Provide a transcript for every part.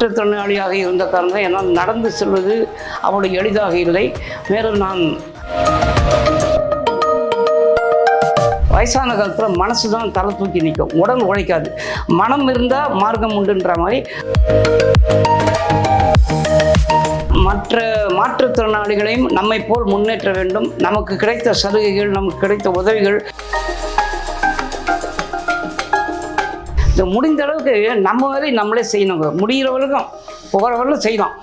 மாற்றுத்திறனாளியாக இருந்த காரணம் என்னால் நடந்து செல்வது அவ்வளோ எளிதாக இல்லை. மேலும் நான் வயசான காலத்தில் மனசு தான் தலை தூக்கி நிற்கும். உடல் உழைக்காது. மனம் இருந்தால் மார்க்கம் உண்டுன்ற மாதிரி. மற்ற மாற்றுத்திறனாளிகளையும் நம்மை போல் முன்னேற்ற வேண்டும். நமக்கு கிடைத்த சலுகைகள் நமக்கு கிடைத்த உதவிகள். இது முடிந்த அளவுக்கு நம்ம வேலை நம்மளே செய்யணுங்க. முடிகிற வரைக்கும் போகிற வரலும் செய்யலாம்.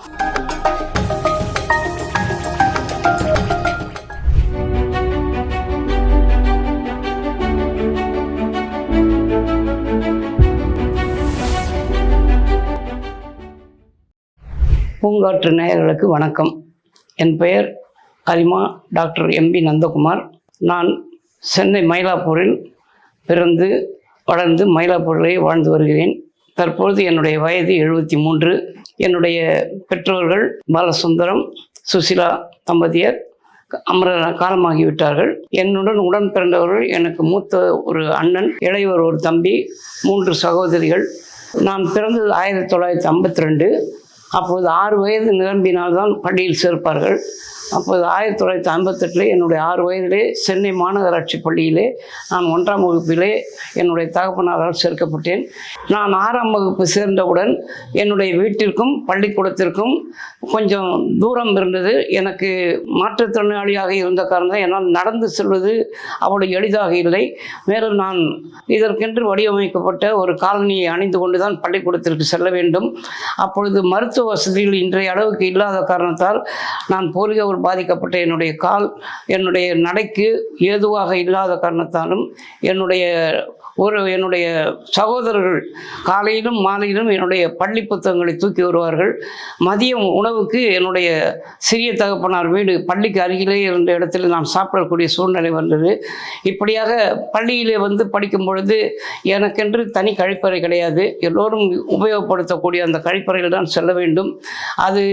பூங்காற்று நேயர்களுக்கு வணக்கம். என் பெயர் அரிமா டாக்டர் எம்பி நந்தகுமார். நான் சென்னை மயிலாப்பூரில் பிறந்து வளர்ந்து மயிலாப்பூரிலே வாழ்ந்து வருகிறேன். தற்பொழுது என்னுடைய வயது எழுபத்தி மூன்று. என்னுடைய பெற்றோர்கள் பாலசுந்தரம் சுசிலா தம்பதியர் அமர காலமாகிவிட்டார்கள். என்னுடன் உடன் பிறந்தவர்கள் எனக்கு மூத்த ஒரு அண்ணன் இளையவர் ஒரு தம்பி மூன்று சகோதரிகள். நான் பிறந்தது ஆயிரத்தி தொள்ளாயிரத்தி ஐம்பத்தி ரெண்டு. அப்போது ஆறு வயது நிரம்பினால்தான் பள்ளியில் சேர்ப்பார்கள். அப்போது ஆயிரத்தி தொள்ளாயிரத்தி ஐம்பத்தெட்டில் என்னுடைய ஆறு வயதிலே சென்னை மாநகராட்சி பள்ளியிலே நான் ஒன்றாம் வகுப்பிலே என்னுடைய தகப்பனாரால் சேர்க்கப்பட்டேன். நான் ஆறாம் வகுப்பு சேர்ந்தவுடன் என்னுடைய வீட்டிற்கும் பள்ளிக்கூடத்திற்கும் கொஞ்சம் தூரம் இருந்தது. எனக்கு மாற்றுத்திறனாளியாக இருந்த காரணம் என்னால் நடந்து செல்வது அவ்வளவு எளிதாக இல்லை. மேலும் நான் இதற்கென்று வடிவமைக்கப்பட்ட ஒரு காலனியை அணிந்து கொண்டு தான் பள்ளிக்கூடத்திற்கு செல்ல வேண்டும். அப்பொழுது மருத்துவ வசதிகள் இன்றைய அளவுக்கு இல்லாத காரணத்தால் நான் போலியோ போலியோவில் பாதிக்கப்பட்ட என்னுடைய கால் என்னுடைய நடைக்கு ஏதுவாக இல்லாத காரணத்தாலும் என்னுடைய ஒரு என்னுடைய சகோதரர்கள் காலையிலும் மாலையிலும் என்னுடைய பள்ளி புத்தகங்களை தூக்கி வருவார்கள். மதியம் உணவுக்கு என்னுடைய சிறிய தகப்பனார் வீடு பள்ளிக்கு அருகிலே இருந்த இடத்தில் நான் சாப்பிடக்கூடிய சூழ்நிலை வந்தது. இப்படியாக பள்ளியிலே வந்து படிக்கும் பொழுது எனக்கென்று தனி கழிப்பறை கிடையாது. எல்லோரும் உபயோகப்படுத்தக்கூடிய அந்த கழிப்பறையில் தான் செல்ல வேண்டும். அது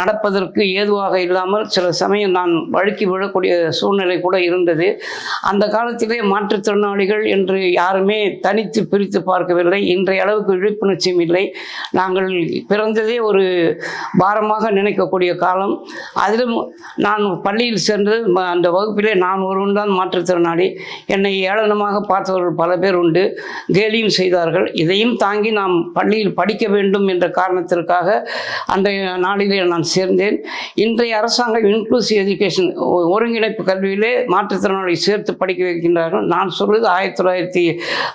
நடப்பதற்கு ஏதுவாக இல்லாமல் சில சமயம் நான் வழுக்கி விழக்கூடிய சூழ்நிலை கூட இருந்தது. அந்த காலத்திலே மாற்றுத்திறனாளிகள் என்று யாருமே தனித்து பிரித்து பார்க்கவில்லை. இன்றைய அளவுக்கு விழிப்புணர்ச்சியும் இல்லை. நாங்கள் பிறந்ததே ஒரு பாரமாக நினைக்கக்கூடிய காலம். அதிலும் நான் பள்ளியில் சேர்ந்தது அந்த வகுப்பிலே நான் ஒருவன் தான் மாற்றுத்திறனாளி. என்னை ஏளனமாக பார்த்தவர்கள் பல பேர் உண்டு. கேலியும் செய்தார்கள். இதையும் தாங்கி நாம் பள்ளியில் படிக்க வேண்டும் என்ற காரணத்திற்காக அன்றைய நாளிலே நான் சேர்ந்தேன். இன்றைய அரசாங்கம் இன்க்ளூசிவ் எஜுகேஷன் ஒருங்கிணைப்பு கல்வியிலே மாற்றுத்திறனாளி சேர்த்து படிக்க வைக்கின்றார்கள். நான் சொல்வது ஆயிரத்தி தொள்ளாயிரத்தி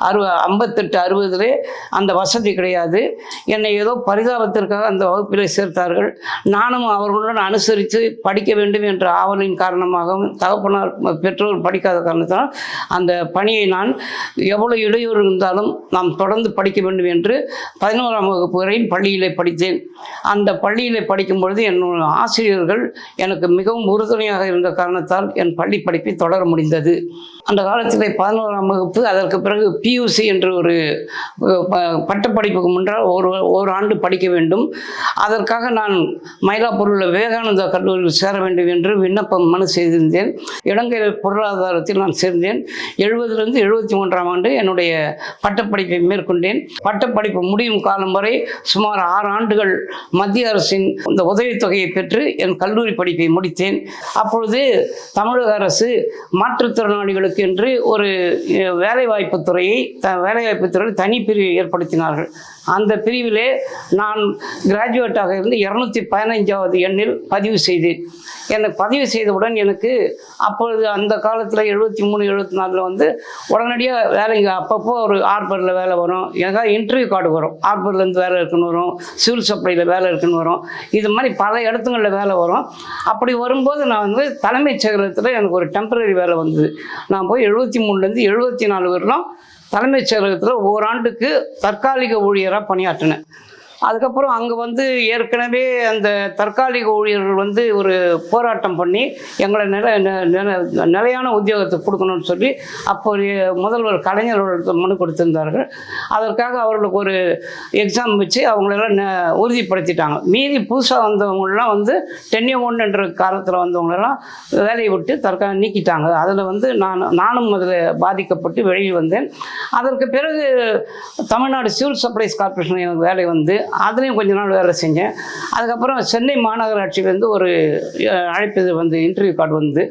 அறுப ஐம்பத்தெட்டு அறுபதுலே அந்த வசதி கிடையாது. என்னை ஏதோ பரிதாபத்திற்காக அந்த வகுப்பில் சேர்த்தார்கள். நானும் அவர்களுடன் அனுசரித்து படிக்க வேண்டும் என்ற ஆவலின் காரணமாகவும் தகப்பனார் பெற்றோர் படிக்காத காரணத்தினால் அந்த பணியை நான் எவ்வளோ இடையூறு இருந்தாலும் நாம் தொடர்ந்து படிக்க வேண்டும் என்று பதினோராம் வகுப்பு வரையில் பள்ளியிலே படித்தேன். அந்த பள்ளியிலே படிக்கும் பொழுது என்னோட ஆசிரியர்கள் எனக்கு மிகவும் உறுதுணையாக இருந்த காரணத்தால் என் பள்ளி படிப்பை தொடர முடிந்தது. அந்த காலத்திலே பதினோராம் வகுப்பு அதற்கு பிறகு பியூசி என்று ஒரு ப- பட்டப்படிப்புக்கு முன்னால் ஒரு ஒரு ஆண்டு படிக்க வேண்டும். அதற்காக நான் மயிலாப்பூரில் விவேகானந்தா கல்லூரியில் சேர வேண்டும் என்று விண்ணப்பம் மனு செய்திருந்தேன். இலங்கை பொருளாதாரத்தில் நான் சேர்ந்தேன். எழுபதிலிருந்து எழுபத்தி மூன்றாம் ஆண்டு என்னுடைய பட்டப்படிப்பை மேற்கொண்டேன். பட்டப்படிப்பு முடியும் காலம் வரை சுமார் ஆறு ஆண்டுகள் மத்திய அரசின் இந்த உதவித்தொகையை பெற்று என் கல்லூரி படிப்பை முடித்தேன். அப்பொழுது தமிழக அரசு மாற்றுத்திறனாளிகளுக்கு என்று ஒரு வேலைவாய்ப்பு துறையை த வேலைவாய்ப்பு துறையில் தனி பிரிவு ஏற்படுத்தினார்கள். அந்த பிரிவிலே நான் கிராஜுவேட்டாக இருந்து இரநூத்தி பதினைஞ்சாவது எண்ணில் பதிவு செய்தேன். எனக்கு பதிவு செய்தவுடன் எனக்கு அப்பொழுது அந்த காலத்தில் எழுபத்தி மூணு எழுபத்தி நாலில் வந்து உடனடியாக வேலைங்க அப்பப்போ ஒரு ஆர்பரில் வேலை வரும். எனக்காக இன்டர்வியூ கார்டு வரும். ஆர்பர்லேருந்து வேலை இருக்குன்னு வரும். சிவில் சப்ளையில் வேலை இருக்குன்னு வரும். இது மாதிரி பல இடத்துங்களில் வேலை வரும். அப்படி வரும்போது நான் வந்து தலைமைச் செயலகத்தில் எனக்கு ஒரு டெம்பரரி வேலை வந்தது. நான் போய் எழுபத்தி மூணுலேருந்து எழுபத்தி நாலு வரலாம். தலைமைச் செயலகத்தில் ஓராண்டுக்கு தற்காலிக ஊழியராக பணியாற்றினேன். அதுக்கப்புறம் அங்கே வந்து ஏற்கனவே அந்த தற்காலிக ஊழியர்கள் வந்து ஒரு போராட்டம் பண்ணி எங்களை நில நில- நிலையான உத்தியோகத்தை கொடுக்கணும்னு சொல்லி அப்போ ஒரு முதல்வர் கலைஞர் மனு கொடுத்திருந்தார்கள். அதற்காக அவர்களுக்கு ஒரு எக்ஸாம் வச்சு அவங்களெல்லாம் ந- உறுதிப்படுத்திட்டாங்க. மீதி புதுசாக வந்தவங்களாம் வந்து டென்னிய ஒன்றுன்ற என்ற காலத்தில் வந்தவங்களெல்லாம் வேலையை விட்டு தற்கா நீக்கிட்டாங்க. அதில் வந்து நான் நானும் அதில் பாதிக்கப்பட்டு வெளியே வந்தேன். அதற்கு பிறகு தமிழ்நாடு சிவில் சப்ளைஸ் கார்ப்பரேஷன் எனக்கு வேலை வந்து. அதுலேயும் கொஞ்ச நாள் வேலை செஞ்சேன். அதுக்கப்புறம் சென்னை மாநகராட்சியிலேருந்து ஒரு அழைப்பது வந்து இன்டர்வியூ கார்டு வந்து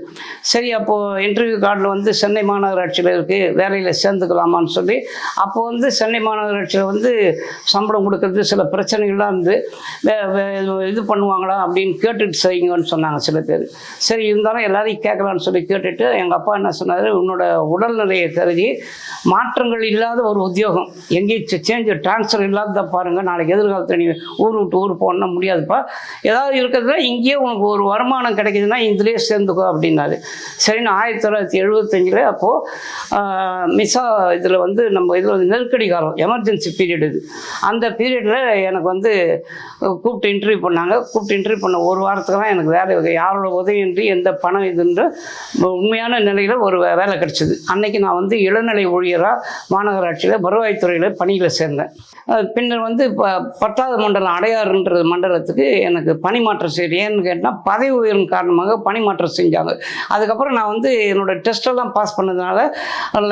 சரி அப்போது இன்டர்வியூ கார்டில் வந்து சென்னை மாநகராட்சியில் இருக்குது வேலையில் சேர்ந்துக்கலாமான்னு சொல்லி அப்போது வந்து சென்னை மாநகராட்சியில் வந்து சம்பளம் கொடுக்கறது சில பிரச்சனைகள்லாம் இருந்து வே- இது பண்ணுவாங்களா அப்படின்னு கேட்டுட்டு செய்யுங்கன்னு சொன்னாங்க சில பேர். சரி இருந்தாலும் எல்லாரையும் கேட்கலான்னு சொல்லி கேட்டுட்டு எங்கள் அப்பா என்ன சொன்னார் உன்னோட உடல்நிலையை கருதி மாற்றங்கள் இல்லாத ஒரு உத்தியோகம் எங்கேயும் சேஞ்ச் ட்ரான்ஸ்ஃபர் இல்லாத பாருங்கள் நாளைக்கு காலத்தில் நீ ஊர் விட்டு ஊர் போகணும்னா முடியாதுப்பா. ஏதாவது இருக்கிறதுல இங்கேயே உனக்கு ஒரு வருமானம் கிடைக்குதுன்னா இதுலேயே சேர்ந்துக்கோ அப்படின்னாரு. சரின்னு ஆயிரத்தி தொள்ளாயிரத்தி எழுபத்தஞ்சில் அப்போது மிஸ்ஸா இதில் வந்து நம்ம இதில் வந்து நெருக்கடி காலம் எமர்ஜென்சி பீரியட் இது. அந்த பீரியடில் எனக்கு வந்து கூப்பிட்டு இன்டர்வியூ பண்ணாங்க. கூப்பிட்டு இன்டர்வியூ பண்ண ஒரு வாரத்துக்கு தான் எனக்கு வேலை யாரோட உதவியின்றி எந்த பணம் இதுன்ற உண்மையான நிலையில் ஒரு வேலை கிடச்சிது. அன்னைக்கு நான் வந்து இளநிலை ஊழியராக மாநகராட்சியில் வருவாய்த்துறையில் பணியில் சேர்ந்தேன். பின்னர் வந்து இப்போ பத்தாவது மண்டலம் அடையாறுன்ற மண்டலத்துக்கு எனக்கு பணிமாற்றம் செய்ய ஏன்னு கேட்டால் பதவி உயர்வு காரணமாக பணிமாற்றம் செஞ்சாங்க. அதுக்கப்புறம் நான் வந்து என்னோட டெஸ்ட்டெல்லாம் பாஸ் பண்ணதுனால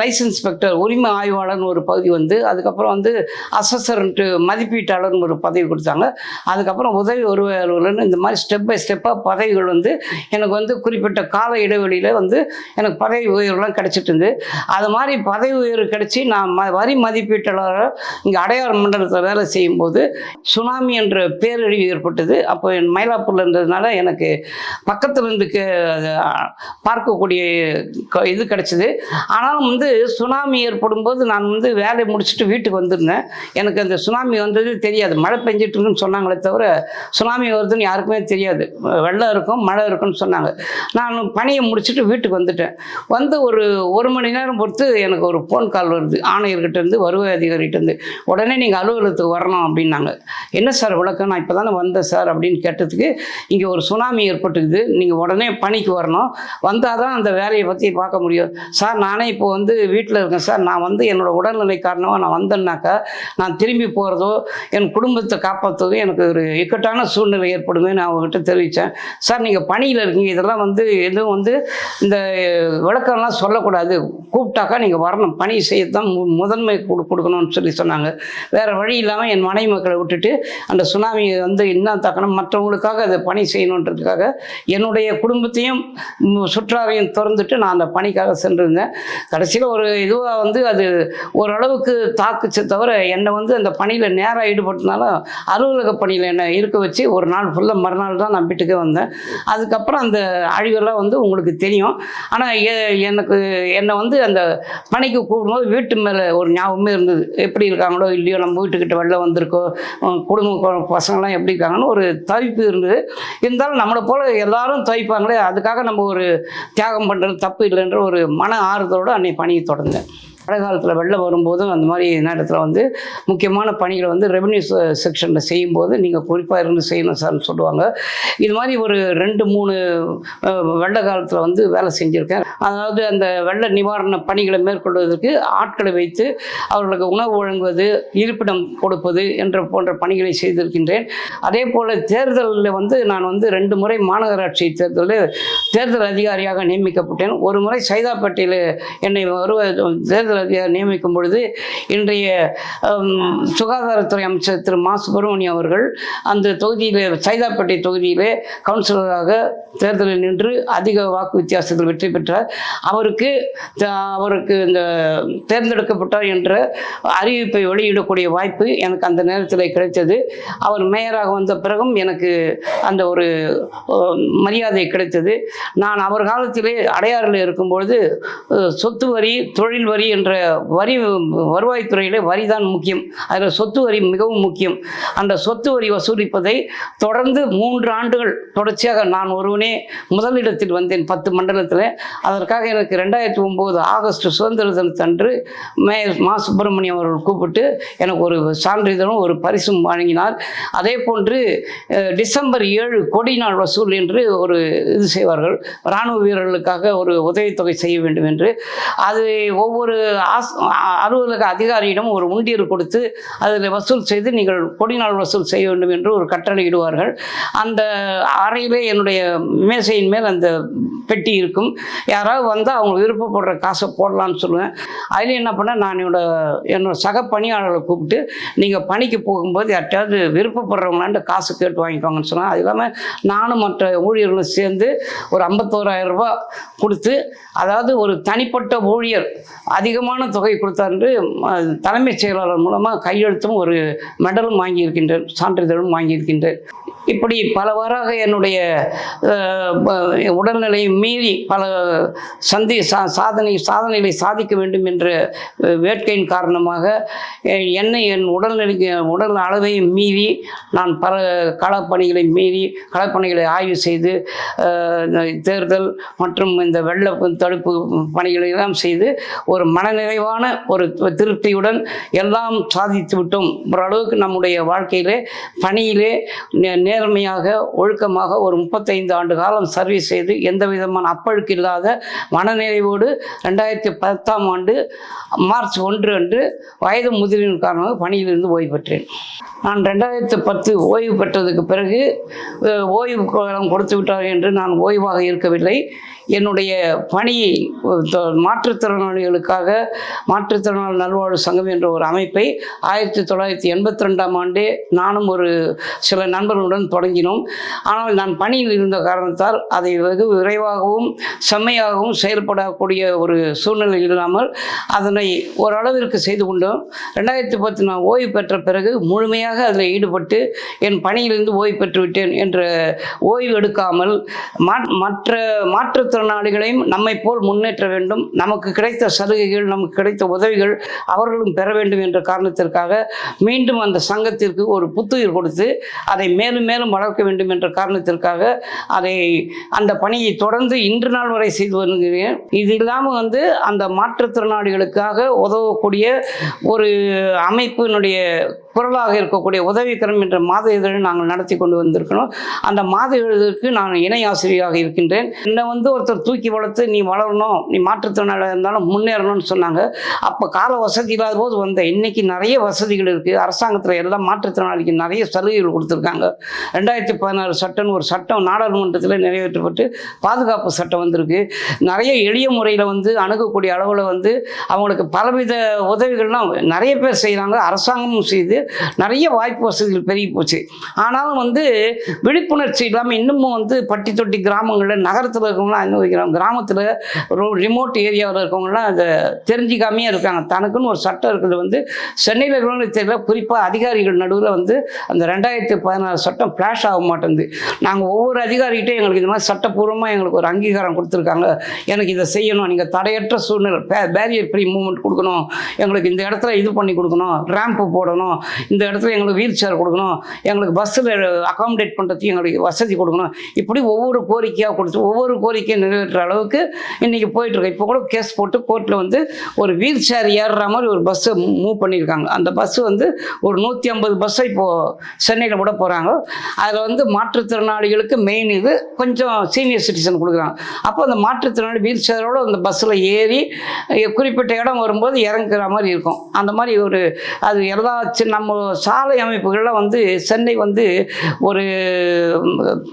லைசன்ஸ் இன்ஸ்பெக்டர் உரிமை ஆய்வாளர்னு ஒரு பகுதி வந்து அதுக்கப்புறம் வந்து அசஸர்ன்ட்டு மதிப்பீட்டாளர்னு ஒரு பதவி கொடுத்தாங்க. அதுக்கப்புறம் உதவி வருவாய் இந்த மாதிரி ஸ்டெப் பை ஸ்டெப்பாக பதவிகள் வந்து எனக்கு வந்து குறிப்பிட்ட கால இடைவெளியில் வந்து எனக்கு பதவி உயர்வுலாம் கிடச்சிட்டு இருந்து அது மாதிரி பதவி உயர்வு கிடச்சி நான் ம வரி மதிப்பீட்டாளராக இங்கே அடையார் மண்டலத்தில் வேலை செய்யும்போது சுனாமி என்ற பேரழிவு ஏற்பட்டது. அப்போ என் மயிலாப்பூரில் இருந்ததுனால எனக்கு பக்கத்தில் இருந்து கே- பார்க்கக்கூடிய க- இது கிடச்சிது. ஆனாலும் வந்து சுனாமி ஏற்படும் போது நான் வந்து வேலையை முடிச்சுட்டு வீட்டுக்கு வந்திருந்தேன். எனக்கு அந்த சுனாமி வந்தது தெரியாது. மழை பெஞ்சிட்டு இருக்குன்னு சொன்னாங்களே தவிர சுனாமி வருதுன்னு யாருக்குமே தெரியாது. வெள்ளம் இருக்கும் மழை இருக்குன்னு சொன்னாங்க. நான் பணியை முடிச்சுட்டு வீட்டுக்கு வந்துட்டேன். வந்து ஒரு ஒரு மணி நேரம் பொறுத்து எனக்கு ஒரு ஃபோன் கால் வருது. ஆணையர்கிட்ட இருந்து வருவாய் அதிகாரிகிட்ட இருந்து. உடனே நீங்கள் அலுவலகத்துக்கு வரணும் அப்படின்னாங்க. என்ன சார் விளக்கம்? நான் இப்போ தானே வந்தேன் சார் அப்படின்னு கேட்டதுக்கு இங்கே ஒரு சுனாமி ஏற்பட்டுக்குது நீங்கள் உடனே பணிக்கு வரணும். வந்தால் தான் அந்த வேலையை பற்றி பார்க்க முடியும். சார் நானே இப்போ வந்து வீட்டில் இருக்கேன் சார். நான் வந்து என்னோடய உடல்நிலை காரணமாக நான் வந்தேன்னாக்கா நான் திரும்பி போகிறதோ என் குடும்பத்தை காப்பாற்றுவதும் எனக்கு ஒரு இக்கட்டான சூழ்நிலை ஏற்படுமே நான் அவங்ககிட்ட தெரிவித்தேன் சார் நீங்கள் பணியில் இருக்கீங்க. இதெல்லாம் வந்து எதுவும் வந்து இந்த விளக்கம்லாம் சொல்லக்கூடாது. கூப்பிட்டாக்கா நீங்கள் வரணும். பணி செய்யத்தான் மு முதன்மை கொடு கொடுக்கணும்னு சொல்லி சொன்னாங்க. வேறு வழி இல்லாமல் என் மனைவி மக்கள் விட்டுட்டு அந்த சுனாமி வந்து என்ன தாக்கணும் மற்றவங்களுக்காக அதை பணி செய்யணுன்றதுக்காக என்னுடைய குடும்பத்தையும் சுற்றாரையும் திறந்துட்டு நான் அந்த பணிக்காக சென்றிருந்தேன். கடைசியில் ஒரு இதுவாக வந்து அது ஓரளவுக்கு தாக்குச்சே தவிர என்னை வந்து அந்த பணியில் நேராக ஈடுபட்டனால அலுவலக பணியில் என்னை இருக்க வச்சு ஒரு நாள் ஃபுல்லாக மறுநாள் தான் நான் வீட்டுக்கே வந்தேன். அதுக்கப்புறம் அந்த அழிவெல்லாம் வந்து உங்களுக்கு தெரியும். ஆனால் எனக்கு என்னை வந்து அந்த பணிக்கு கூப்பிடும்போது வீட்டு மேலே ஒரு ஞாபகமே இருந்தது. எப்படி இருக்காங்களோ இல்லையோ நம்ம வீட்டுக்கிட்ட வெளில வந்திருக்கோம் குடும்ப கொ- பசங்களாம் எப்படி இருக்காங்கன்னு ஒரு தவிப்பு இருந்தது. இருந்தாலும் நம்மளை போல எல்லாரும் தவிப்பாங்களே அதுக்காக நம்ம ஒரு தியாகம் பண்ணுறது தப்பு இல்லைன்ற ஒரு மன ஆறுதலோடு அன்னை பணியை தொடர்ந்தேன். மழை காலத்தில் வெள்ளம் வரும்போதும் அந்த மாதிரி நேரத்தில் வந்து முக்கியமான பணிகளை வந்து ரெவன்யூ செக்ஷனில் செய்யும்போது நீங்கள் குறிப்பாக இருந்து செய்யணும் சார்னு சொல்லுவாங்க. இது மாதிரி ஒரு ரெண்டு மூணு வெள்ள காலத்தில் வந்து வேலை செஞ்சுருக்கேன். அதாவது அந்த வெள்ள நிவாரண பணிகளை மேற்கொள்வதற்கு ஆட்களை வைத்து அவர்களுக்கு உணவு வழங்குவது இருப்பிடம் கொடுப்பது என்ற போன்ற பணிகளை செய்திருக்கின்றேன். அதே போல் தேர்தலில் வந்து நான் வந்து ரெண்டு முறை மாநகராட்சி தேர்தலில் தேர்தல் அதிகாரியாக நியமிக்கப்பட்டேன். ஒரு முறை சைதாப்பேட்டையில் என்னை வருவ தேர்தல் அதிகாரி நியமிக்கும் பொழுது இன்றைய சுகாதாரத்துறை அமைச்சர் திரு மா சுப்பிரமணியம் அவர்கள் அந்த தொகுதியில் சைதாப்பேட்டை தொகுதியிலே கவுன்சிலராக தேர்தலில் நின்று அதிக வாக்கு வித்தியாசத்தில் வெற்றி பெற்றார். அவருக்கு அவருக்கு இந்த தேர்ந்தெடுக்கப்பட்டார் என்ற அறிவிப்பை வெளியிடக்கூடிய வாய்ப்பு எனக்கு அந்த நேரத்தில் கிடைத்தது. அவர் மேயராக வந்த பிறகும் எனக்கு அந்த ஒரு மரியாதை கிடைத்தது. நான் அவர் காலத்திலே அடையாறில் இருக்கும்பொழுது சொத்து வரி தொழில் வரி என்ற என்ற வரி வருவாய்த்துறையிலே வரி தான் முக்கியம். அதில் சொத்து வரி மிகவும் முக்கியம். அந்த சொத்து வரி வசூலிப்பதை தொடர்ந்து மூன்று ஆண்டுகள் தொடர்ச்சியாக நான் ஒருவனே முதலிடத்தில் வந்தேன் பத்து மண்டலத்தில். அதற்காக எனக்கு ரெண்டாயிரத்தி ஒம்பது ஆகஸ்ட் சுதந்திர தினத்தன்று மே மா சுப்பிரமணியம் அவர்கள் கூப்பிட்டு எனக்கு ஒரு சான்றிதழும் ஒரு பரிசும் வழங்கினார். அதே போன்று டிசம்பர் ஏழு கொடி நாள் வசூல் என்று ஒரு இது செய்வார்கள். இராணுவ வீரர்களுக்காக ஒரு உதவித்தொகை செய்ய வேண்டும் என்று. அது ஒவ்வொரு ஆஸ் அலுவலக அதிகாரியிடம் ஒரு உண்டியல் கொடுத்து அதில் வசூல் செய்து நீங்கள் கொடிநாள் வசூல் செய்ய வேண்டும் என்று ஒரு கட்டளை இடுவார்கள். அந்த அறையிலே என்னுடைய மேசையின் மேல் அந்த பெட்டி இருக்கும். யாராவது வந்தால் அவங்க விருப்பப்படுற காசை போடலான்னு சொல்லுவேன். அதில் என்ன பண்ணேன் நான் என்னோட என்னோட சக பணியாளர்களை கூப்பிட்டு நீங்கள் பணிக்கு போகும்போது யார்கிட்டயாவது விருப்பப்படுறவங்களான்ட்டு காசு கேட்டு வாங்கிக்கோங்கன்னு சொன்னால் அது இல்லாமல் நானும் மற்ற ஊழியர்களும் சேர்ந்து ஒரு ஐம்பத்தோராயிரம் ரூபா கொடுத்து அதாவது ஒரு தனிப்பட்ட ஊழியர் அதிக அதிகமான தொகை கொடுத்தாரு என்று தலைமைச் செயலாளர் மூலமாக கையெழுத்தும் ஒரு மெடலும் வாங்கியிருக்கின்றேன் சான்றிதழும் வாங்கியிருக்கின்றேன் இப்படி பலவாறாக என்னுடைய உடல்நிலையை மீறி பல சந்தி சா சாதனை சாதனைகளை சாதிக்க வேண்டும் என்ற வேட்கையின் காரணமாக என்னை என் உடல்நிலை உடல் அளவையும் மீறி நான் பல களப்பணிகளை மீறி களப்பணிகளை ஆய்வு செய்து தேர்தல் மற்றும் இந்த வெள்ள தடுப்பு பணிகளை எல்லாம் செய்து ஒரு மனநிறைவான ஒரு திருப்தியுடன் எல்லாம் சாதித்து விட்டோம். ஓரளவுக்கு நம்முடைய வாழ்க்கையிலே பணியிலே நேர்மையாக ஒழுக்கமாக ஒரு முப்பத்தைந்து ஆண்டு காலம் சர்வீஸ் செய்து எந்த விதமான அப்பழுக்கு இல்லாத மனநிறைவோடு ரெண்டாயிரத்தி பத்தாம் ஆண்டு மார்ச் ஒன்று அன்று வயது முதிரின் காரணமாக பணியிலிருந்து ஓய்வு பெற்றேன். நான் ரெண்டாயிரத்து பத்து ஓய்வு பெற்றதுக்கு பிறகு ஓய்வு காலம் கொடுத்து விட்டார் என்று நான் ஓய்வாக இருக்கவில்லை. என்னுடைய பணியை த- மாற்றுத்திறனாளிகளுக்காக மாற்றுத்திறனாளி நல்வாழ்வு சங்கம் என்ற ஒரு அமைப்பை ஆயிரத்தி தொள்ளாயிரத்தி எண்பத்தி ரெண்டாம் ஆண்டே நானும் ஒரு சில நண்பர்களுடன் தொடங்கினோம். ஆனால் நான் பணியில் இருந்த காரணத்தால் அதை வெகு விரைவாகவும் செம்மையாகவும் செயல்படக்கூடிய ஒரு சூழ்நிலை இல்லாமல் அதனை ஓரளவிற்கு செய்து கொண்டோம். ரெண்டாயிரத்தி பத்து நான் ஓய்வு பெற்ற பிறகு முழுமையாக அதில் ஈடுபட்டு என் பணியிலிருந்து ஓய்வு பெற்று விட்டேன் என்ற ஓய்வு எடுக்காமல் மற்ற மற்ற மாற்றுத்திறனாளிகளையும் நம்மை போல் முன்னேற்ற வேண்டும். நமக்கு கிடைத்த சலுகைகள் நமக்கு கிடைத்த உதவிகள் அவர்களும் பெற வேண்டும் என்ற காரணத்திற்காக மீண்டும் அந்த சங்கத்திற்கு ஒரு புத்துயிர் கொடுத்து அதை மேலும் மேலும் வளர்க்க வேண்டும் என்ற காரணத்திற்காக அதை அந்த பணியை தொடர்ந்து இன்று நாள் வரை செய்து வருகிறேன். இது இல்லாமல் வந்து அந்த மாற்றுத்திறனாளிகளுக்காக உதவக்கூடிய ஒரு அமைப்பினுடைய குரலாக இருக்கக்கூடிய உதவிக்கரம் என்ற மாத இதழை நாங்கள் நடத்தி கொண்டு வந்திருக்கிறோம். அந்த மாத இதழுக்கு நான் இணை ஆசிரியராக இருக்கின்றேன். என்னை வந்து ஒருத்தர் தூக்கி வளர்த்து நீ வளரணும் நீ மாற்றுத்திறனாளியாக இருந்தாலும் முன்னேறணும்னு சொன்னாங்க. அப்போ கால வசதி இல்லாத போது வந்த இன்னைக்கு நிறைய வசதிகள் இருக்குது அரசாங்கத்தில் எல்லாம் மாற்றுத்திறனாளிக்கு நிறைய சலுகைகள் கொடுத்துருக்காங்க. ரெண்டாயிரத்தி பதினாறு சட்டம்னு ஒரு சட்டம் நாடாளுமன்றத்தில் நிறைவேற்றப்பட்டு பாதுகாப்பு சட்டம் வந்திருக்கு. நிறைய எளிய முறையில் வந்து அணுகக்கூடிய அளவில் வந்து அவங்களுக்கு பலவித உதவிகள்லாம் நிறைய பேர் செய்கிறாங்க அரசாங்கமும் செய்து நிறைய வாய்ப்பு வசதிகள் பெருகி போச்சு. ஆனாலும் வந்து விழிப்புணர்ச்சி இல்லாமல் இன்னமும் வந்து பட்டி தொட்டி கிராமங்களில் நகரத்தில் இருக்கவங்களாம் அனுபவிக்கிறாங்க கிராமத்தில் ரிமோட் ஏரியாவில் இருக்கவங்களாம் அதை தெரிஞ்சிக்காமையே இருக்காங்க. தனக்குன்னு ஒரு சட்டம் இருக்கிறது வந்து சென்னையில் இருக்கிறவங்களுக்கு தெரியல. குறிப்பாக அதிகாரிகள் நடுவில் வந்து அந்த ரெண்டாயிரத்தி பதினாறு சட்டம் ஃப்ளாஷ் ஆக மாட்டேங்குது. நாங்கள் ஒவ்வொரு அதிகாரிகிட்டையும் எங்களுக்கு இந்த மாதிரி சட்டப்பூர்வமாக எங்களுக்கு ஒரு அங்கீகாரம் கொடுத்துருக்காங்க. எனக்கு இதை செய்யணும். நீங்கள் தடையற்ற சூழ்நிலை பேரியர் ஃப்ரீ மூவ்மெண்ட் கொடுக்கணும். எங்களுக்கு இந்த இடத்துல இது பண்ணி கொடுக்கணும். ரேம்ப்பு போடணும். இந்த இடத்துல எங்களுக்கு வீல் சேர் கொடுக்கணும் எங்களுக்கு பஸ்ஸில் அகாமடேட் பண்ணுறதுக்கு எங்களுக்கு வசதி கொடுக்கணும். இப்படி ஒவ்வொரு கோரிக்கையாக கொடுத்து ஒவ்வொரு கோரிக்கையை நிறைவேற்ற அளவுக்கு இன்றைக்கி போயிட்டுருக்கு. இப்போ கூட கேஸ் போட்டு கோர்ட்டில் வந்து ஒரு வீல் சேர் ஏறுற மாதிரி ஒரு பஸ்ஸை மூவ் பண்ணியிருக்காங்க. அந்த பஸ்ஸு வந்து ஒரு நூற்றி ஐம்பது பஸ்ஸை இப்போது சென்னையில் விட போகிறாங்க அதில் வந்து மாற்றுத்திறனாளிகளுக்கு மெயின் இது கொஞ்சம் சீனியர் சிட்டிசன் கொடுக்குறாங்க. அப்போ அந்த மாற்றுத்திறனாளி வீல் சேரோட அந்த பஸ்ஸில் ஏறி குறிப்பிட்ட இடம் வரும்போது இறங்குற மாதிரி இருக்கும். அந்த மாதிரி ஒரு அது எல்லா நம்ம சாலை அமைப்புகளில் வந்து சென்னை வந்து ஒரு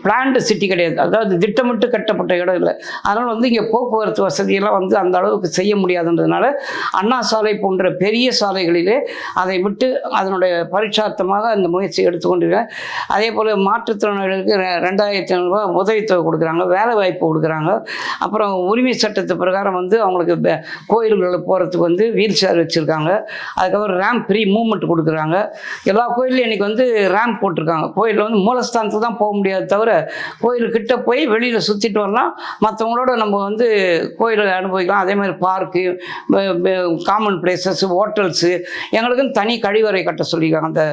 பிளான்டு சிட்டி கிடையாது. அதாவது திட்டமிட்டு கட்டப்பட்ட இடம் இல்லை. அதனால் வந்து இங்கே போக்குவரத்து வசதியெல்லாம் வந்து அந்த அளவுக்கு செய்ய முடியாதுன்றதுனால அண்ணா சாலை போன்ற பெரிய சாலைகளிலே அதை விட்டு அதனுடைய பரிட்சார்த்தமாக அந்த முயற்சி எடுத்துக்கொண்டிருக்கேன் அதே போல் மாற்றுத்திறனாளிகளுக்கு ரெ- ரெண்டாயிரத்தி ஐநூறுரூவா உதவித்தொகை கொடுக்குறாங்க வேலை வாய்ப்பு கொடுக்குறாங்க. அப்புறம் உரிமை சட்டத்து பிரகாரம் வந்து அவங்களுக்கு கோயில்களில் போகிறதுக்கு வந்து வீல் சேர் வச்சுருக்காங்க. அதுக்கப்புறம் ரேம்ப் ஃப்ரீ மூவ்மெண்ட் கொடுக்குறாங்க. எல்லா கோயிலையும் இன்றைக்கி வந்து ரேம்ப் போட்டிருக்காங்க. கோயிலில் வந்து மூலஸ்தானத்துக்கு தான் போக முடியாது தவிர கோயிலுக்கிட்ட போய் வெளியில் சுற்றிட்டு வரலாம். மற்றவங்களோட நம்ம வந்து கோயிலை அனுபவிக்கலாம். அதே மாதிரி பார்க்கு காமன் பிளேசஸ் ஹோட்டல்ஸு எங்களுக்குன்னு தனி கழிவறை கட்ட சொல்லியிருக்காங்க. அந்த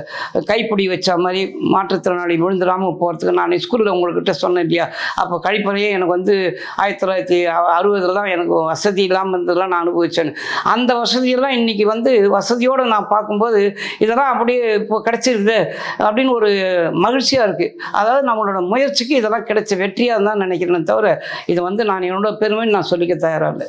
கைப்பிடி வச்ச மாதிரி மாற்றுத்திறனாளி விழுந்துடாமல் போகிறதுக்கு நான் ஸ்கூலில் உங்கள்கிட்ட சொன்னேன் இல்லையா? அப்போ கழிப்பறையே எனக்கு வந்து ஆயிரத்தி தொள்ளாயிரத்தி அறுபதுல தான் எனக்கு வசதி இல்லாமல் இருந்ததெல்லாம் நான் அனுபவிச்சேன். அந்த வசதியெல்லாம் இன்றைக்கி வந்து வசதியோடு நான் பார்க்கும்போது இதெல்லாம் அப்படியே இப்போ கிடச்சிருக்குது அப்படின்னு ஒரு மகிழ்ச்சியாக இருக்குது அதாவது நம்மளோட முயற்சிக்கு இதெல்லாம் கிடைச்ச வெற்றியாக தான் நினைக்கிறேனே தவிர இது வந்து நான் என்னோட பெருமை நான் சொல்லிக்க தயாராக இல்லை.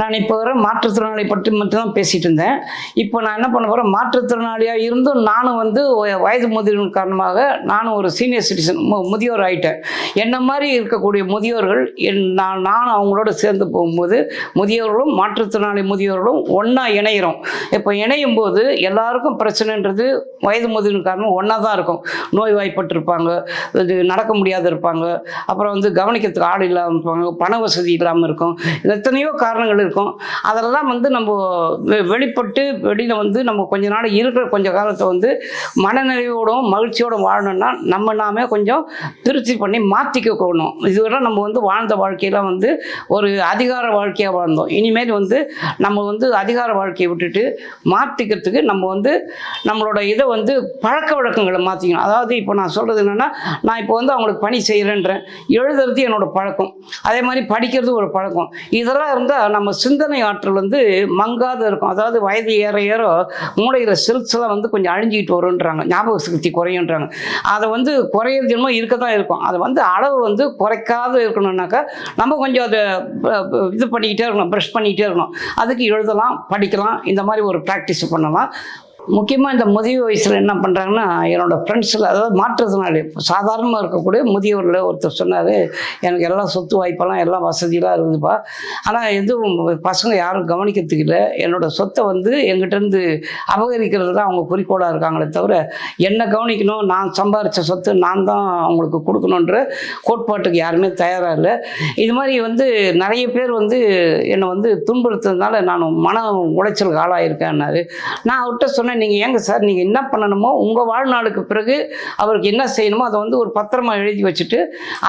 நான் இப்போ வர மாற்றுத்திறனாளி பற்றி மட்டும்தான் பேசிகிட்டு இருந்தேன். இப்போ நான் என்ன பண்ண போகிறேன் மாற்றுத்திறனாளியாக இருந்தும் நானும் வந்து வய- வயது முதிர்வின் காரணமாக நானும் ஒரு சீனியர் சிட்டிசன் முதியோர் ஆகிட்டேன் என்ன மாதிரி இருக்கக்கூடிய முதியோர்கள் என் நான் நான் அவங்களோட சேர்ந்து போகும்போது முதியோர்களும் மாற்றுத்திறனாளி முதியோர்களும் ஒன்றா இணையிறோம். இப்போ இணையும் போது எல்லாருக்கும் பிரச்சனைன்றது வயது முதிர்வின் காரணம் ஒன்றா தான் இருக்கும். நோய் வாய்ப்பட்டிருப்பாங்க இது நடக்க முடியாது இருப்பாங்க அப்புறம் வந்து கவனிக்கிறதுக்கு ஆள் இல்லாமல் இருப்பாங்க பண வசதி இல்லாமல் இருக்கும் எத்தனையோ காரணங்கள் இருக்கும். அதெல்லாம் வந்து நம்ம வெ- வெளிப்பட்டு வெளியில் வந்து நம்ம கொஞ்ச நாள் இருக்கிற கொஞ்ச காலத்தை வந்து மனநிறைவோடும் மகிழ்ச்சியோடும் வாழணும்னா நம்ம நாமே கொஞ்சம் திருச்சி பண்ணி மாற்றிக்கணும் இதுவரை நம்ம வந்து வாழ்ந்த வாழ்க்கையில் வந்து ஒரு அதிகார வாழ்க்கையாக வாழ்ந்தோம். இனிமேல் வந்து நம்ம வந்து அதிகார வாழ்க்கையை விட்டுட்டு மாற்றிக்கிறதுக்கு நம்ம வந்து நம்மளோட இதை வந்து பழக்க வழக்கங்களை மாற்றிக்கணும் அதாவது இப்போ நான் சொல்கிறது என்னென்னா நான் இப்போ வந்து அவங்களுக்கு பணி செய்கிறேன்றேன் எழுதுறது என்னோட பழக்கம். அதே மாதிரி படிக்கிறது ஒரு பழக்கம். இதெல்லாம் இருந்தால் நம்ம சிந்தனை ஆற்றல் வந்து மங்காத இருக்கும். அதாவது வயது ஏற ஏற மூளையில் செல்ஸ் எல்லாம் வந்து கொஞ்சம் அழிஞ்சிக்கிட்டு வரும்ன்றாங்க. ஞாபக சக்தி குறையுன்றாங்க அதை வந்து குறையிறது என்னமோ இருக்க தான் இருக்கும். அதை வந்து அளவு வந்து குறைக்காத இருக்கணும்னாக்கா நம்ம கொஞ்சம் அதை இது பண்ணிக்கிட்டே இருக்கணும் ப்ரஷ் பண்ணிக்கிட்டே இருக்கணும். அதுக்கு எழுதலாம் படிக்கலாம் இந்த மாதிரி ஒரு ப்ராக்டிஸ் பண்ணலாம். முக்கியமாக இந்த முதிய வயசில் என்ன பண்ணுறாங்கன்னா என்னோட ஃப்ரெண்ட்ஸில் அதாவது மாற்றுத்திறனாளி சாதாரணமாக இருக்கக்கூடிய முதியவரில் ஒருத்தர் சொன்னார் எனக்கு எல்லாம் சொத்து வாய்ப்பெல்லாம் எல்லாம் வசதியெல்லாம் இருக்குதுப்பா ஆனால் எதுவும் பசங்க யாரும் கவனிக்கிறதுக்கு இல்லை. என்னோட சொத்தை வந்து எங்கிட்டேருந்து அபகரிக்கிறது தான் அவங்க குறிக்கோளாக இருக்காங்களே தவிர என்னை கவனிக்கணும் நான் சம்பாரித்த சொத்து நான் தான் அவங்களுக்கு கொடுக்கணுன்ற கோட்பாட்டுக்கு யாருமே தயாராக இல்லை. இது மாதிரி வந்து நிறைய பேர் வந்து என்னை வந்து துன்புறுத்துறதுனால நான் மன உளைச்சலுக்கு ஆளாயிருக்கேன்னாரு. நான் அவர்கிட்ட சொன்னேன் நீங்கள் ஏங்க சார் நீங்கள் என்ன பண்ணணுமோ உங்கள் வாழ்நாளுக்கு பிறகு அவருக்கு என்ன செய்யணுமோ அதை வந்து ஒரு பத்திரமா எழுதி வச்சுட்டு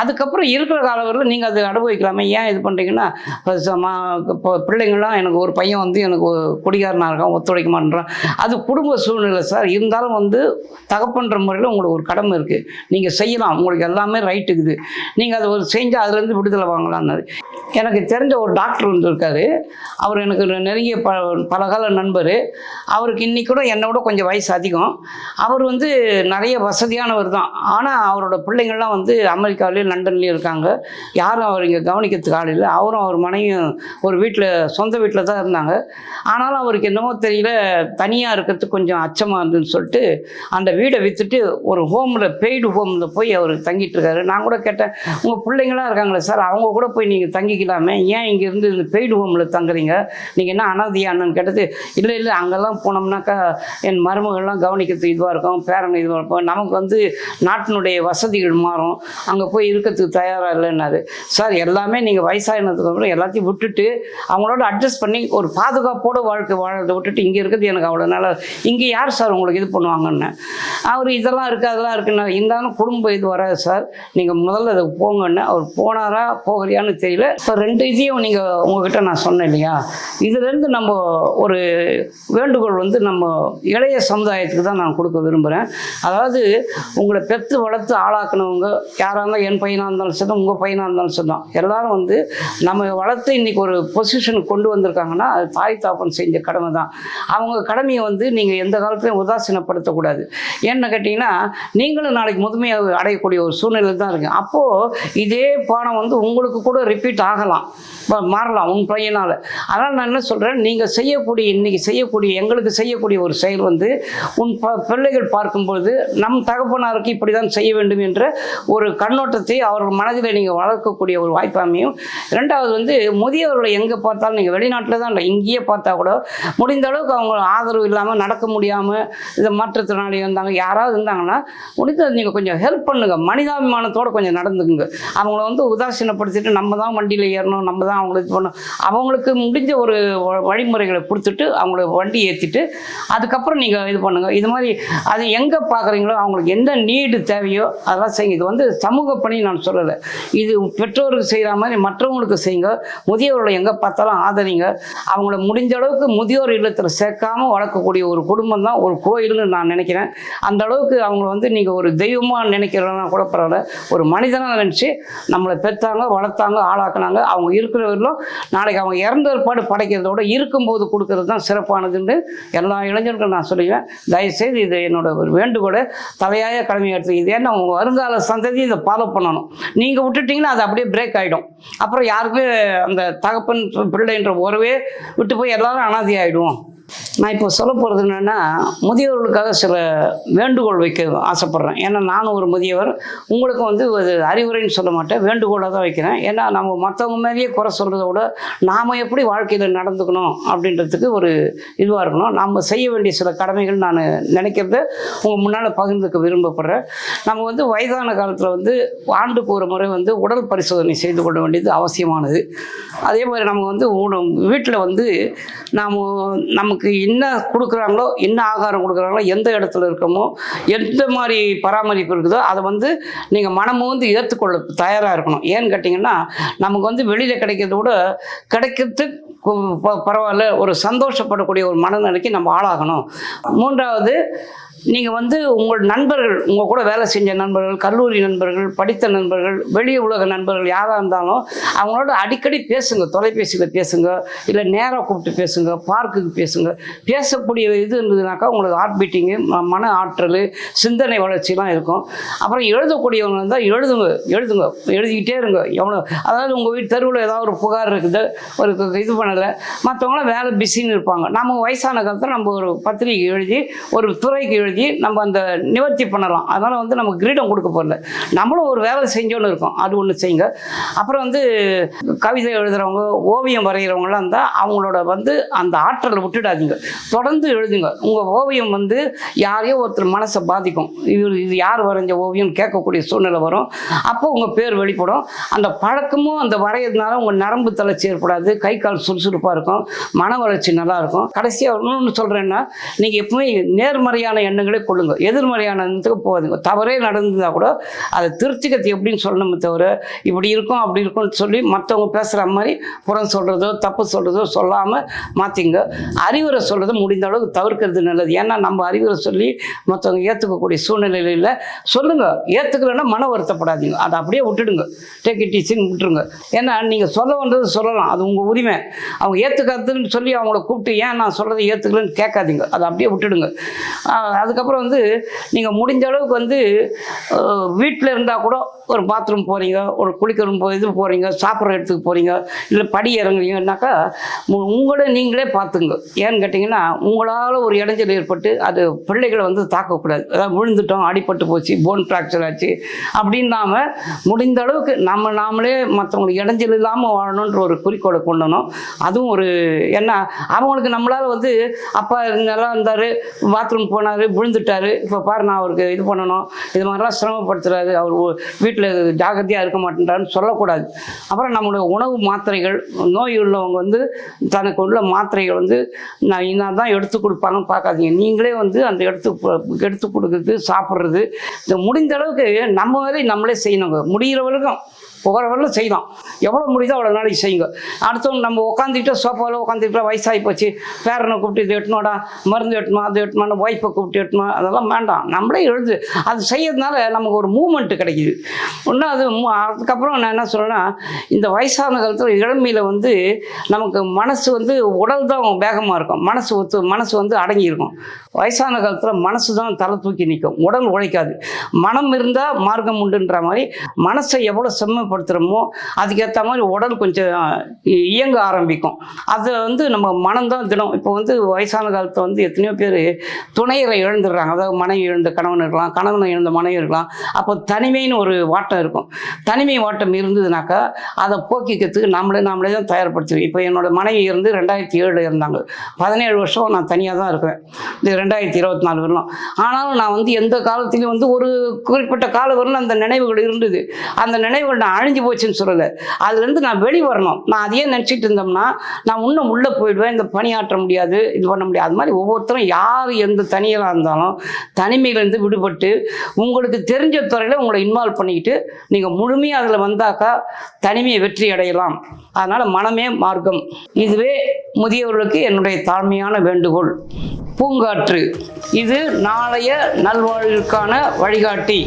அதுக்கப்புறம் இருக்கிற காலவரில் நீங்கள் அதை அனுபவிக்கலாமே ஏன் இது பண்ணுறீங்கன்னா இப்போ பிள்ளைங்களாம் எனக்கு ஒரு பையன் வந்து எனக்கு குடிகாரனாக இருக்கான் ஒத்துழைக்க மாட்டேறான் அது குடும்ப சூழ்நிலை சார் இருந்தாலும் வந்து தகப்பன்ற முறையில் உங்களுக்கு ஒரு கடமை இருக்குது நீங்கள் செய்யலாம் உங்களுக்கு எல்லாமே ரைட் இருக்குது. நீங்கள் அதை ஒரு செஞ்சால் அதுலேருந்து விடுதலை வாங்கலாம்னாரு. எனக்கு தெரிஞ்ச ஒரு டாக்டர் வந்துருக்காரு அவர் எனக்கு நெருங்கிய ப பலகால நண்பர். அவருக்கு இன்னைக்கு கூட என்னை விட கொஞ்சம் வயசு அதிகம். அவர் வந்து நிறைய வசதியானவர் தான். ஆனால் அவரோட பிள்ளைங்கள்லாம் வந்து அமெரிக்காவிலேயும் லண்டன்லேயும் இருக்காங்க. யாரும் அவர் இங்கே கவனிக்கிறதுக்கு ஆள் இல்லை. அவரும் அவர் மனைவியும் ஒரு வீட்டில் சொந்த வீட்டில் தான் இருந்தாங்க. ஆனாலும் அவருக்கு என்னமோ தெரியல தனியாக இருக்கிறதுக்கு கொஞ்சம் அச்சமாக இருந்துன்னு சொல்லிட்டு அந்த வீடை விற்றுட்டு ஒரு ஹோமில் பெய்டு ஹோமில் போய் அவர் தங்கிட்டு இருக்காரு. நான் கூட கேட்டேன் உங்கள் பிள்ளைங்களாம் இருக்காங்களே சார்? அவங்க கூட போய் நீங்கள் தங்கிக்கலாமே? ஏன் இங்கேருந்து இந்த பெய்டு ஹோமில் தங்குறீங்க? நீங்கள் என்ன அனாதியானு கேட்டது இல்லை இல்லை அங்கெல்லாம் போனோம்னாக்கா என் மருமகள்லாம் கவனிக்கிறதுக்கு இதுவாக இருக்கும் பேரன் இதுவாக இருக்கும். நமக்கு வந்து நாட்டினுடைய வசதிகள் மாறும். அங்கே போய் இருக்கிறதுக்கு தயாராக இல்லைன்னாரு. சார் எல்லாமே நீங்கள் வயசாகினதுக்கு அப்புறம் எல்லாத்தையும் விட்டுட்டு அவங்களோட அட்ஜஸ்ட் பண்ணி ஒரு பாதுகாப்போட வாழ்க்கை வாழறதை விட்டுட்டு இங்கே இருக்கிறது எனக்கு அவ்வளோ நல்லா இங்கே யார் சார் உங்களுக்கு இது பண்ணுவாங்கன்னு? அவர் இதெல்லாம் இருக்குது அதெல்லாம் இருக்குன்னு. இருந்தாலும் குடும்ப இது வராது சார் நீங்கள் முதல்ல அதை போங்கன்னு. அவர் போனாரா போகலையான்னு தெரியல. இப்போ ரெண்டு இதையும் நீங்கள் உங்ககிட்ட நான் சொன்னேன் இல்லையா? இதுலேருந்து நம்ம ஒரு வேண்டுகோள் வந்து நம்ம இளைய சமுதாயத்துக்கு தான் நான் கொடுக்க விரும்புகிறேன் அதாவது உங்களை பெற்று வளர்த்து ஆளாக்குனவங்க யாராக இருந்தாலும் என் பையனாக இருந்தாலும் சரி உங்கள் பையனாக இருந்தாலும் சரி தான். எல்லாரும் வந்து நம்ம வளர்த்து இன்னைக்கு ஒரு பொசிஷனுக்கு கொண்டு வந்திருக்காங்கன்னா அது தாய் தாப்பன் செஞ்ச கடமை தான். அவங்க கடமையை வந்து நீங்கள் எந்த காலத்துலையும் உதாசீனப்படுத்தக்கூடாது ஏன்னு கேட்டிங்கன்னா நீங்களும் நாளைக்கு முதுமையாக அடையக்கூடிய ஒரு சூழ்நிலை தான் இருக்குது அப்போது இதே பாடம் வந்து உங்களுக்கு கூட ரிப்பீட் ஆகலாம். மாறலாம் உன் பையனால். அதனால் நான் என்ன சொல்கிறேன் நீங்கள் செய்யக்கூடிய இன்னைக்கு செய்யக்கூடிய எங்களுக்கு செய்யக்கூடிய ஒரு செயல் வந்து உன் ப பிள்ளைகள் பார்க்கும்பொழுது நம் தகப்பனாருக்கு இப்படி தான் செய்ய வேண்டும் என்ற ஒரு கண்ணோட்டத்தை அவர்கள் மனதில் நீங்கள் வளர்க்கக்கூடிய ஒரு வாய்ப்பு அமையும். ரெண்டாவது வந்து முதியவர்களை எங்கே பார்த்தாலும் நீங்கள் வெளிநாட்டில் தான் இல்லை இங்கேயே பார்த்தா கூட முடிந்த அளவுக்கு அவங்க ஆதரவு இல்லாமல் நடக்க முடியாமல் இந்த மாற்றுத்திறனாளி வந்தாங்க யாராவது இருந்தாங்கன்னா முடிந்தது நீங்கள் கொஞ்சம் ஹெல்ப் பண்ணுங்கள் மனிதாபிமானத்தோடு கொஞ்சம் நடந்துக்குங்க. அவங்கள வந்து உதாசீனப்படுத்திட்டு நம்ம தான் வண்டியில் ஏறணும் நம்ம தான் அவங்களுக்கு இது பண்ணணும். அவங்களுக்கு முடிஞ்ச ஒரு வ- வழிமுறைகளை கொடுத்துட்டு அவங்கள வண்டி ஏற்றிட்டு அதுக்கப்புறம் நீங்கள் இது பண்ணுங்கள் இது மாதிரி அது எங்கே பார்க்குறீங்களோ அவங்களுக்கு எந்த நீடு தேவையோ அதெல்லாம் செய்யுங்க. இது வந்து சமூக பணி நான் சொல்லலை. இது பெற்றோருக்கு செய்கிற மாதிரி மற்றவங்களுக்கு செய்யுங்க. முதியோர்களை எங்கே பார்த்தாலும் ஆதரிங்க. அவங்கள முடிஞ்ச அளவுக்கு முதியோர் இல்லத்தில் சேர்க்காமல் வளர்க்கக்கூடிய ஒரு குடும்பம் தான் ஒரு கோயில்னு நான் நினைக்கிறேன். அந்த அளவுக்கு அவங்கள வந்து நீங்கள் ஒரு தெய்வமாக நினைக்கிறதுனா கூட பரவாயில்ல. ஒரு மனிதனாக நினச்சி நம்மளை பெற்றாங்க வளர்த்தாங்க ஆளாக்குனாங்க. அவங்க இருக்கிறவர்களும் நாளைக்கு அவங்க இறந்த ஏற்பாடு படைக்கிறதோட இருக்கும்போது கொடுக்கறது தான் சிறப்பானதுன்னு எல்லா இளைஞர்களும் நேரத்தில் நான் சொல்லுவேன் தயவுசெய்து இது என்னோட ஒரு வேண்டுகோளை தலையாய கடமை எடுத்து இது ஏன்னா உங்கள் வருங்கால சந்ததி இதை ஃபாலோ பண்ணணும். நீங்கள் விட்டுட்டீங்கன்னா அது அப்படியே பிரேக் ஆகிடும் அப்புறம் யாருக்குமே அந்த தகப்பன் பிள்ளைன்ற உறவே விட்டு போய் எல்லாரும் அனாதி ஆகிடுவோம் நான் இப்போ சொல்ல போகிறது என்னென்னா முதியவர்களுக்காக சில வேண்டுகோள் வைக்க ஆசைப்பட்றேன். ஏன்னா நானும் ஒரு முதியவர். உங்களுக்கு வந்து ஒரு அறிவுரைன்னு சொல்ல மாட்டேன். வேண்டுகோளாக தான் வைக்கிறேன். ஏன்னா நம்ம மற்றவங்க மேலேயே குறை சொல்கிறத விட நாம் எப்படி வாழ்க்கையில் நடந்துக்கணும் அப்படின்றதுக்கு ஒரு இதுவாக இருக்கணும். நம்ம செய்ய வேண்டிய சில கடமைகள் நான் நினைக்கிறத உங்கள் முன்னால் பகிர்ந்துக்க விரும்பப்படுறேன். நம்ம வந்து வயதான காலத்தில் வந்து ஆண்டுக்கு ஒரு முறை வந்து உடல் பரிசோதனை செய்து கொள்ள வேண்டியது அவசியமானது. அதே மாதிரி நம்ம வந்து வீட்டில் வந்து நாம் நம்ம நமக்கு என்ன கொடுக்குறாங்களோ என்ன ஆகாரம் கொடுக்குறாங்களோ எந்த இடத்துல இருக்கமோ எந்த மாதிரி பராமரிப்பு இருக்குதோ அதை வந்து நீங்கள் மனமும் வந்து ஏற்றுக்கொள்ள தயாராக இருக்கணும். ஏன்னு கேட்டிங்கன்னா நமக்கு வந்து வெளியில் கிடைக்கிறத விட கிடைக்கிறது கு- ப- பரவாயில்ல ஒரு சந்தோஷப்படக்கூடிய ஒரு மனநிலைக்கு நம்ம ஆளாகணும். மூன்றாவது நீங்கள் வந்து உங்கள் நண்பர்கள் உங்கள் கூட வேலை செஞ்ச நண்பர்கள் கல்லூரி நண்பர்கள் படித்த நண்பர்கள் வெளி உலக நண்பர்கள் யாராக இருந்தாலும் அவங்களோட அடிக்கடி பேசுங்க. தொலைபேசியில் பேசுங்க. இல்லை நேராக கூப்பிட்டு பேசுங்க. பார்க்குக்கு பேசுங்க. பேசக்கூடிய இது இருந்ததுனாக்கா உங்களுக்கு ஹார்ட் பீட்டிங்கு மன ஆற்றல் சிந்தனை வளர்ச்சிலாம் இருக்கும். அப்புறம் எழுதக்கூடியவங்க இருந்தால் எழுதுங்க எழுதுங்க எழுதிக்கிட்டே இருங்க. எவ்வளோ அதாவது உங்கள் வீட்டு தெருவில் ஏதாவது ஒரு புகார் இருக்குது ஒரு இது பண்ணலை. மற்றவங்களாம் வேலை பிஸின்னு இருப்பாங்க. நம்ம வயசான காலத்தில் நம்ம ஒரு பத்திரிகை எழுதி ஒரு துறைக்கு எழுதி நம்ம அந்த நிவர்த்தி பண்ணலாம். அதனால் வந்து நமக்கு கிரீடம் கொடுக்க போகல நம்மளும் ஒரு வேலை செஞ்சோன்னு இருக்கோம். அது ஒன்று செய்யுங்க. அப்புறம் வந்து கவிதை எழுதுகிறவங்க ஓவியம் வரைகிறவங்களாம் இருந்தால் அவங்களோட வந்து அந்த ஆற்றலை விட்டுடாதீங்க. தொடர்ந்து எழுதுங்க. உங்கள் ஓவியம் வந்து யாரையோ ஒருத்தர் மனசை பாதிக்கும். இது இது யார் வரைஞ்ச ஓவியம் கேட்கக்கூடிய சூழ்நிலை வரும். அப்போ உங்கள் பேர் வெளிப்படும். அந்த பழக்கமும் அந்த வரைகிறதுனால உங்கள் நரம்பு தளர்ச்சி ஏற்படாது. கை கால் சுறுசுறுப்பாக இருக்கும். மன வளர்ச்சி நல்லாயிருக்கும் கடைசியாக இன்னொன்று சொல்கிறேன்னா நீங்கள் எப்பவுமே நேர்மறையான எண்ணம் கொள்ளுங்க. எதிர்மறையான எண்ணத்துக்கு போகாதுங்க. தவறே நடந்ததா கூட அதை திருச்சிக்கிறது எப்படின்னு சொல்லணுமே தவிர இப்படி இருக்கும் அப்படி இருக்கும்னு சொல்லி மற்றவங்க பேசுகிற மாதிரி புறம் சொல்கிறதோ தப்பு சொல்கிறதோ சொல்லாமல் மாற்றிங்க அறிவுரை சொல்கிறத முடிந்த அளவுக்கு தவிர்க்கிறது நல்லது. ஏன்னா நம்ம அறிவுரை சொல்லி மற்றவங்க ஏற்றுக்கக்கூடிய சூழ்நிலையில் இல்லை. சொல்லுங்கள் ஏற்றுக்கலைன்னா மன வருத்தப்படாதீங்க. அதை அப்படியே விட்டுடுங்க. டேக் இட் ஈஸின்னு விட்டுருங்க. ஏன்னா நீங்கள் சொல்ல வந்தது சொல்லலாம். அது உங்கள் உரிமை. அவங்க ஏற்றுக்காதுன்னு சொல்லி அவங்கள கூப்பிட்டு ஏன் நான் சொல்கிறத ஏற்றுக்கலன்னு கேட்காதீங்க. அதை அப்படியே விட்டுடுங்க. அது அதுக்கப்புறம் வந்து நீங்கள் முடிஞ்ச அளவுக்கு வந்து வீட்டில் இருந்தால் கூட ஒரு பாத்ரூம் போகிறீங்க ஒரு குளிக்கிற போ இது போகிறீங்க சாப்பிட்ற இடத்துக்கு போகிறீங்க இல்லை படி இறங்குறீங்கன்னாக்கா உங்களை நீங்களே பார்த்துங்க ஏன்னு கேட்டிங்கன்னா உங்களால் ஒரு இடைஞ்சல் ஏற்பட்டு அது பிள்ளைகளை வந்து தாக்கக்கூடாது. அதாவது விழுந்துட்டோம் அடிபட்டு போச்சு போன் ஃப்ராக்சர் ஆச்சு அப்படின்னாம முடிந்த அளவுக்கு நம்ம நாமளே மற்றவங்களுக்கு இடைஞ்சல் இல்லாமல் வாழணுன்ற ஒரு குறிக்கோளை கொண்டணும் அதுவும் ஒரு என்ன அவங்களுக்கு நம்மளால் வந்து அப்பா நல்லா இருந்தார் பாத்ரூம் போனார் விழுந்துட்டாரு. இப்போ பாரு நான் அவருக்கு இது பண்ணணும். இது மாதிரிலாம் சிரமப்படுத்துறாரு. அவர் வீட்டில் ஜாகிரதையாக இருக்க மாட்டேன்றாருன்னு சொல்லக்கூடாது. அப்புறம் நம்மளுடைய உணவு மாத்திரைகள் நோய் உள்ளவங்க வந்து தனக்கு உள்ள மாத்திரைகள் வந்து நான் இன்னா தான் எடுத்து கொடுப்பாங்கன்னு பார்க்காதீங்க. நீங்களே வந்து அந்த எடுத்து எடுத்து கொடுக்குறது சாப்பிட்றது இந்த முடிந்த அளவுக்கு நம்ம வேலையை நம்மளே செய்யணுங்க. முடிகிற வரைக்கும் போகிற வரலும் செய்யலாம் எவ்வளோ முடியுதோ அவ்வளோ நாளைக்கு செய்யுங்க. அடுத்தவங்க நம்ம உட்காந்துக்கிட்டு சோஃபாவில் உட்காந்துக்கிட்டு வயசாகி போச்சு. பேரனை கூப்பிட்டு இது எட்டணும்டா மருந்து எட்டணும் அது எட்டணும் ஒய்ஃபை கூப்பிட்டு எட்டணும் அதெல்லாம் வேண்டாம். நம்மளே எழுது அது செய்யறதுனால நமக்கு ஒரு மூமெண்ட்டு கிடைக்குது. இன்னும் அது அதுக்கப்புறம் நான் என்ன சொல்கிறேன்னா இந்த வயசான காலத்தில் இளமையில் வந்து நமக்கு மனசு வந்து உடல் தான் வேகமாக இருக்கும். மனசு ஒத்து மனசு வந்து அடங்கி இருக்கும். வயசான காலத்தில் மனசு தான் தலை தூக்கி நிற்கும் உடல் உழைக்காது. மனம் இருந்தால் மார்க்கம் உண்டுன்ற மாதிரி மனசை எவ்வளோ செம்மைப்படுத்துகிறோமோ அதுக்கேற்ற மாதிரி உடல் கொஞ்சம் இயங்க ஆரம்பிக்கும். அது வந்து நம்ம மனம்தான் தினம். இப்போ வந்து வயசான காலத்தில் வந்து எத்தனையோ பேர் துணையரை இழந்துடுறாங்க. அதாவது மனைவி இழந்த கணவன் இருக்கலாம் கணவனை இழந்த மனைவி இருக்கலாம். அப்போ தனிமைன்னு ஒரு வாட்டம் இருக்கும். தனிமை வாட்டம் இருந்ததுனாக்கா அதை போக்கிக்கிறதுக்கு நம்மளே நாமளே தான் தயார்படுத்துவோம் இப்போ என்னோட மனைவி இருந்து ரெண்டாயிரத்தி ஏழு இருந்தாங்க பதினேழு வருஷம் நான் தனியாக தான் இருக்கிறேன். இது ரெண்டாயிரத்தி இருபத்தி நாலு வரலாம். ஆனாலும் நான் வந்து எந்த காலத்திலையும் வந்து ஒரு குறிப்பிட்ட கால வரலும் அந்த நினைவுகள் இருந்தது. அந்த நினைவுகள் நான் அழிஞ்சு போச்சுன்னு சொல்லலை. அதுலேருந்து நான் வெளி வரணும். நான் அதையே நினச்சிட்டு இருந்தோம்னா நான் இன்னும் உள்ளே போயிடுவேன். இந்த பணியாற்ற முடியாது இது பண்ண முடியாது. அது மாதிரி ஒவ்வொருத்தரும் யார் எந்த தனியாக இருந்தாலும் தனிமையிலேருந்து விடுபட்டு உங்களுக்கு தெரிஞ்ச துறையில் உங்களை இன்வால்வ் பண்ணிக்கிட்டு நீங்கள் முழுமையாக அதில் வந்தாக்கா தனிமையை வெற்றி அடையலாம். அதனால் மனமே மார்க்கம். இதுவே முதியவர்களுக்கு என்னுடைய தாழ்மையான வேண்டுகோள். பூங்காற்று. இது நாளைய நல்வாழ்விற்கான வழிகாட்டி.